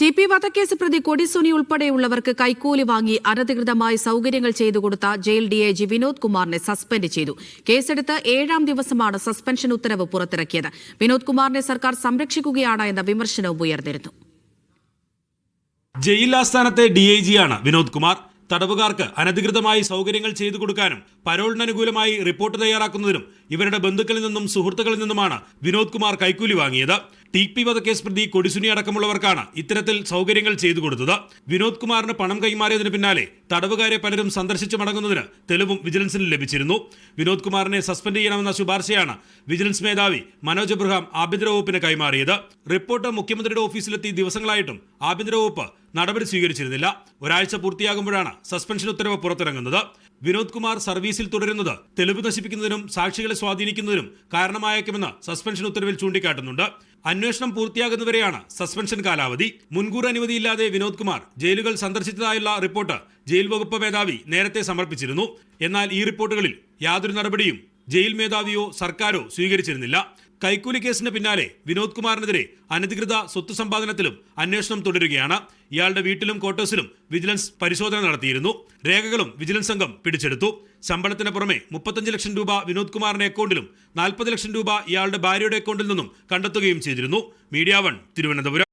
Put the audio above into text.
T P വധക്കേസ് പ്രതി കൊടിസുനി ഉൾപ്പെടെയുള്ളവർക്ക് കൈക്കൂലി വാങ്ങി അനധികൃതമായി സൌകര്യങ്ങൾ ചെയ്തു കൊടുത്ത ജയിൽ ഡിഐജി വിനോദ് കുമാറിനെ സസ്പെൻഡ് ചെയ്തു. കേസെടുത്ത് ഏഴാം ദിവസമാണ് സസ്പെൻഷൻ ഉത്തരവ് പുറത്തിറക്കിയത്. വിനോദ് കുമാറിനെ സർക്കാർ സംരക്ഷിക്കുകയാണ് എന്ന വിമർശനവും ഉയർന്നിരുന്നു. ജയിൽ ആസ്ഥാനത്തെ ഡി ഐ ജിയാണ് വിനോദ് കുമാർ. തടവുകാർക്ക് അനധികൃതമായി സൗകര്യങ്ങൾ ചെയ്തു കൊടുക്കാനും പരോളിനനുകൂലമായി റിപ്പോർട്ട് തയ്യാറാക്കുന്നതിനും ഇവരുടെ ബന്ധുക്കളിൽ നിന്നും സുഹൃത്തുക്കളിൽ നിന്നുമാണ് വിനോദ് കുമാർ കൈക്കൂലി വാങ്ങിയത്. ടി പി വധക്കേസ് പ്രതി കൊടിസുനി അടക്കമുള്ളവർക്കാണ് ഇത്തരത്തിൽ സൗകര്യങ്ങൾ ചെയ്തു കൊടുത്തത്. വിനോദ് കുമാറിന് പണം കൈമാറിയതിന് പിന്നാലെ തടവുകാരെ പലരും സന്ദർശിച്ചു മടങ്ങുന്നതിന് തെളിവും വിജിലൻസിന് ലഭിച്ചിരുന്നു. വിനോദ് കുമാറിനെ സസ്പെൻഡ് ചെയ്യണമെന്ന ശുപാർശയാണ് വിജിലൻസ് മേധാവി മനോജ് എബ്രഹാം ആഭ്യന്തര വകുപ്പിന് കൈമാറിയത്. റിപ്പോർട്ട് മുഖ്യമന്ത്രിയുടെ ഓഫീസിലെത്തി ദിവസങ്ങളായിട്ടും ആഭ്യന്തര വകുപ്പ് നടപടി സ്വീകരിച്ചിരുന്നില്ല. ഒരാഴ്ച പൂർത്തിയാകുമ്പോഴാണ് സസ്പെൻഷൻ ഉത്തരവ് പുറത്തിറങ്ങുന്നത്. വിനോദ് കുമാർ സർവീസിൽ തുടരുന്നത് തെളിവ് നശിപ്പിക്കുന്നതിനും സാക്ഷികളെ സ്വാധീനിക്കുന്നതിനും കാരണമായേക്കുമെന്ന് സസ്പെൻഷൻ ഉത്തരവിൽ ചൂണ്ടിക്കാട്ടുന്നുണ്ട്. അന്വേഷണം പൂർത്തിയാകുന്നവരെയാണ് സസ്പെൻഷൻ കാലാവധി. മുൻകൂർ അനുമതിയില്ലാതെ വിനോദ് കുമാർ ജയിലുകൾ സന്ദർശിച്ചതായുള്ള റിപ്പോർട്ട് ജയിൽ വകുപ്പ് മേധാവി നേരത്തെ സമർപ്പിച്ചിരുന്നു. എന്നാൽ ഈ റിപ്പോർട്ടുകളിൽ യാതൊരു നടപടിയും ജയിൽ മേധാവിയോ സർക്കാരോ സ്വീകരിച്ചിരുന്നില്ല. കൈക്കൂലി കേസിന് പിന്നാലെ വിനോദ് കുമാറിനെതിരെ അനധികൃത സ്വത്ത് സമ്പാദനത്തിലും അന്വേഷണം തുടരുകയാണ്. ഇയാളുടെ വീട്ടിലും ക്വാർട്ടേഴ്സിലും വിജിലൻസ് പരിശോധന നടത്തിയിരുന്നു. രേഖകളും വിജിലൻസ് സംഘം പിടിച്ചെടുത്തു. ശമ്പളത്തിന് പുറമെ മുപ്പത്തഞ്ച് ലക്ഷം രൂപ വിനോദ് കുമാറിന്റെ അക്കൗണ്ടിലും നാൽപ്പത് ലക്ഷം രൂപ ഇയാളുടെ ഭാര്യയുടെ അക്കൗണ്ടിൽ നിന്നും കണ്ടെത്തുകയും ചെയ്തിരുന്നു. Media one Thiruvananthapuram.